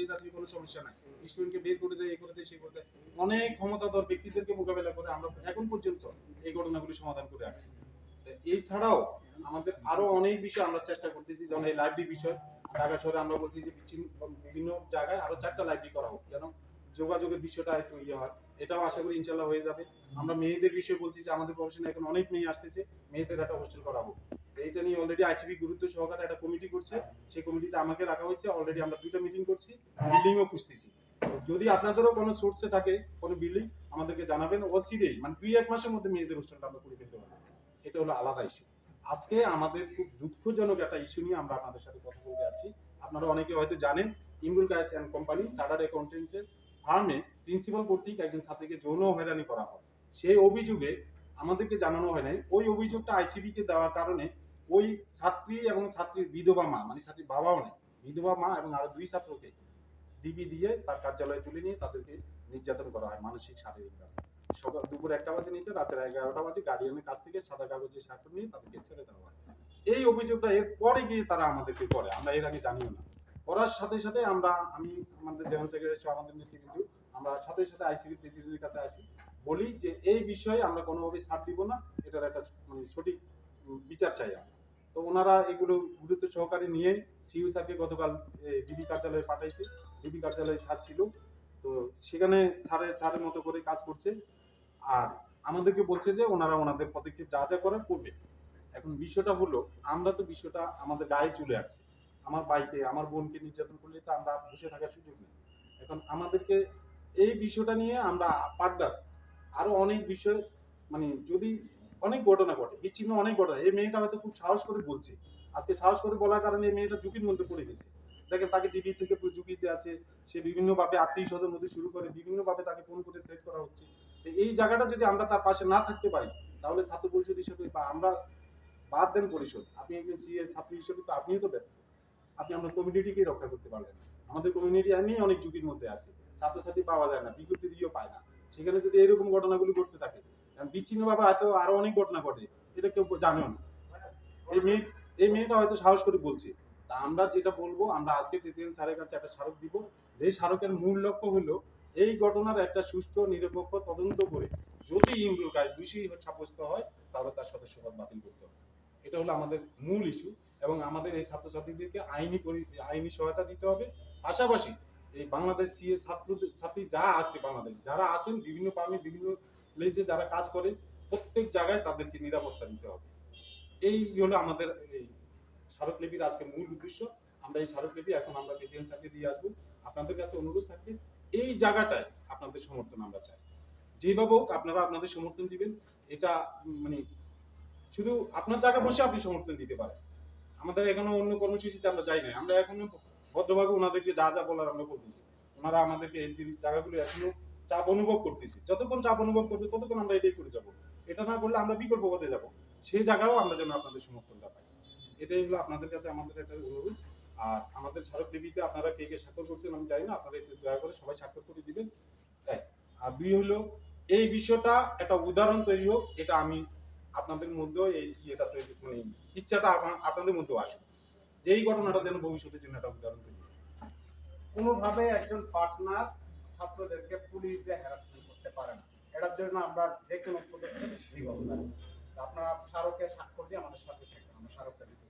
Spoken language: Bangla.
এই জাতীয় কোনো সমস্যা নাই। স্টুডেন্টকে বের করে দেয় এই করে দেয় সেই করে দেয়। অনেক ক্ষমতাধর ব্যক্তিদেরকে মোকাবেলা করে আমরা এখন পর্যন্ত এই ঘটনাগুলি সমাধান করে আসছি আমাদের আরও অনেক বিষয় আমরা চেষ্টা করতেছি, যেমন এই লাইব্রেরি বিষয়। ঢাকা শহরে আমরা বলছি যে বিভিন্ন জায়গায় আরও চারটা লাইব্রেরি করা হোক, যেন যোগাযোগের বিষয়টা একটু ইয়ে হয়। এটাও আশা করি ইনশাল্লাহ হয়ে যাবে। আমরা মেয়েদের বিষয়ে বলছি যে আমাদের প্রফেশনে এখন অনেক মেয়ে আসতেছে, মেয়েদের একটা হোস্টেল করা হোক। নিয়ে অলরেডি আইসিবি গুরুত্ব সহকারে একটা কমিটি করছে। সেই কমিটিতে আমাকে রাখা হয়েছে। অলরেডি আমরা মিটিং করছি বিল্ডিংও খুঁজতেছি। যদি আপনাদেরও কোনো সোর্সে থাকে, কোনো বিল্ডিং আমাদেরকে জানাবেন। মানে দুই এক মাসের মধ্যে মেয়েদের আমরা করে ফেলতে পারব। এটা হলো আলাদা ইস্যু আজকে আমাদের খুব দুঃখজনক একটা ইস্যু নিয়ে আমরা আপনাদের সাথে কথা বলতে আসছি আপনারা অনেকে হয়তো জানেন, ইমরুল গাইস অ্যান্ড কোম্পানি চার্টার্ড অ্যাকাউন্টেন্সের ফার্মে প্রিন্সিপাল কর্তৃক একজন ছাত্রীকে যৌন হয়রানি করা হয়। সেই অভিযোগে আমাদেরকে জানানো হয় নাই। ওই অভিযোগটা আইসিবি কে দেওয়ার কারণে ওই ছাত্রী এবং ছাত্রীর বিধবা মা মানে ছাত্রীর বাবাও নেই, বিধবা মা এবং আরও দুই ছাত্রকে ডিবি দিয়ে তার কার্যালয়ে তুলে নিয়ে তাদেরকে নির্যাতন করা হয় মানসিক, শারীরিক সকাল দুপুর একটা বাজে নিয়েছে, রাতের এগারোটা বাজে গার্ডিয়ানের কাছ থেকে সাদা কাগজে স্বাক্ষর নিয়ে তাদেরকে ছেড়ে দেওয়া হয়। এই অভিযোগটা এর পরে গিয়ে তারা আমাদেরকে করে, আমরা এর আগে জানিও না। করার সাথে সাথে আমরা, আমি আমাদের জেনারেল সেক্রেটারি আমাদের নেতৃবৃন্দ আমরা সাথে সাথে আইসিবি প্রেসিডেন্টের কাছে আসি, বলি যে এই বিষয়ে আমরা কোনোভাবেই ছাড় দিব না, এটার একটা মানে সঠিক বিচার চাই আমরা। তো ওনারা এগুলো গুরুত্ব সহকারে নিয়ে সিইউ স্যারকে গতকাল ডিবি কার্যালয়ে পাঠাইছে। ডিবি কার্যালয়ে স্যার ছিল। তো সেখানে স্যারের স্যারের মতো করে কাজ করছে। আর আমাদেরকে বলছে যে ওনারা ওনাদের পদক্ষেপ যা যা করার করবে। এখন বিষয়টা হলো, আমরা তো বিষয়টা আমাদের গায়ে চলে আসছে। আমার ভাইকে, আমার বোনকে নির্যাতন করলে তো আমরা বসে থাকার সুযোগ নেই। এখন আমাদেরকে এই বিষয়টা নিয়ে আমরা পার্দার আরও অনেক বিষয় মানে যদি অনেক ঘটনা ঘটে, বিচ্ছিন্ন অনেক ঘটনা। এই মেয়েটা হয়তো খুব সাহস করে বলছে। আজকে সাহস করে বলার কারণে এই মেয়েটা ঝুঁকির মধ্যে পড়ে গেছে। দেখেন, তাকে ডিবি থেকে ঝুঁকিতে আছে, সে বিভিন্ন ভাবে আত্মীয় স্বজন মধ্যে শুরু করে বিভিন্ন ভাবে তাকে ফোন করে থ্রেট করা হচ্ছে। তো এই জায়গাটা যদি আমরা তার পাশে না থাকতে পারি, তাহলে ছাত্র পরিষদ হিসেবে বা আমরা বাদ দেন পরিষদ, আপনি একজন সিএ ছাত্র হিসেবে তো আপনিও তো ব্যর্থ। আপনি আপনার কমিউনিটিকে রক্ষা করতে পারলেন না। আমাদের কমিউনিটি এমনি অনেক ঝুঁকির মধ্যে আছে। ছাত্রছাত্রী পাওয়া যায় না, বিজ্ঞপ্তি দিয়েও পায় না। সেখানে যদি এরকম ঘটনাগুলি ঘটতে থাকে বিচ্ছিন্ন ভাবে হয়তো আরও অনেক ঘটনা ঘটে, এটা কেউ জানেও না। এই মেয়ে, এই মেয়েটা হয়তো সাহস করে বলছে। তা আমরা যেটা বলব, আমরা আজকে প্রেসিডেন্ট স্যারের কাছে একটা স্মারক দিব, যে স্মারকের মূল লক্ষ্য হলো এই ঘটনার একটা সুষ্ঠু নিরপেক্ষ তদন্ত করে যদি ইমরুল কাজ দোষী সাব্যস্ত হয়, তাহলে তার সদস্যপদ বাতিল করতে হবে। এটা হলো আমাদের মূল ইস্যু এবং আমাদের এই ছাত্রছাত্রীদেরকে আইনি আইনি সহায়তা দিতে হবে। পাশাপাশি এই বাংলাদেশ সিএ ছাত্র ছাত্রী যা আছে বাংলাদেশ, যারা আছেন বিভিন্ন ফার্মে বিভিন্ন প্লেসে যারা কাজ করে, প্রত্যেক জায়গায় তাদেরকে নিরাপত্তা দিতে হবে। এই হলো আমাদের এই স্মারকলিপির আজকে মূল উদ্দেশ্য। আমরা এই স্মারকলিপি এখন আমরা প্রেসিডেন্ট স্যারকে দিয়ে আসব। আপনাদের কাছে অনুরোধ থাকবে, এই জায়গাটায় আপনাদের সমর্থন আমরা চাই। যেভাবে হোক আপনারা আপনাদের সমর্থন দিবেন। এটা মানে শুধু আপনার জায়গা বসে আপনি সমর্থন দিতে পারেন। আমাদের এখনও অন্য কর্মসূচিতে আমরা যাই নাই। আমরা এখনও ভদ্রভাবে ওনাদেরকে যা যা বলার আমরা বলতেছি। ওনারা আমাদেরকে এই জায়গাগুলো এখনও চাপ অনুভব করতেছি। যতক্ষণ চাপ অনুভব করবে, ততক্ষণ আমরা এটাই করে যাব। এটা না করলে আমরা বিকল্প পথে যাব। সেই জায়গাও আমরা যেন আপনাদের সমর্থনটা পাই। এটাই হলো আপনাদের কাছে আমাদের একটা অনুরোধ। আর আমাদের স্মারকলিপিতে আপনারা কে কে স্বাক্ষর করছেন আমি জানি না। আপনারা একটু দয়া করে সবাই স্বাক্ষর করে দিবেন। তাই। আর দুই হলো, এই বিষয়টা একটা উদাহরণ তৈরি হোক, এটা আমি আপনাদের মধ্যেও এই ইয়েটা তৈরি মানে ইচ্ছাটা আপনা- আপনাদের মধ্যেও আসুক। যেই ঘটনাটা যেন ভবিষ্যতের জন্য একটা উদাহরণ তৈরি। কোনোভাবে একজন পার্টনার ছাত্রদেরকে পুলিশ দিয়ে হ্যারাসমেন্ট করতে পারে না। এটার জন্য আমরা যে কোনো পদক্ষেপ নিব। আপনারা স্মারকে স্বাক্ষর দিয়ে আমাদের সাথে থাকবেন। আমরা স্মারকটা দিতে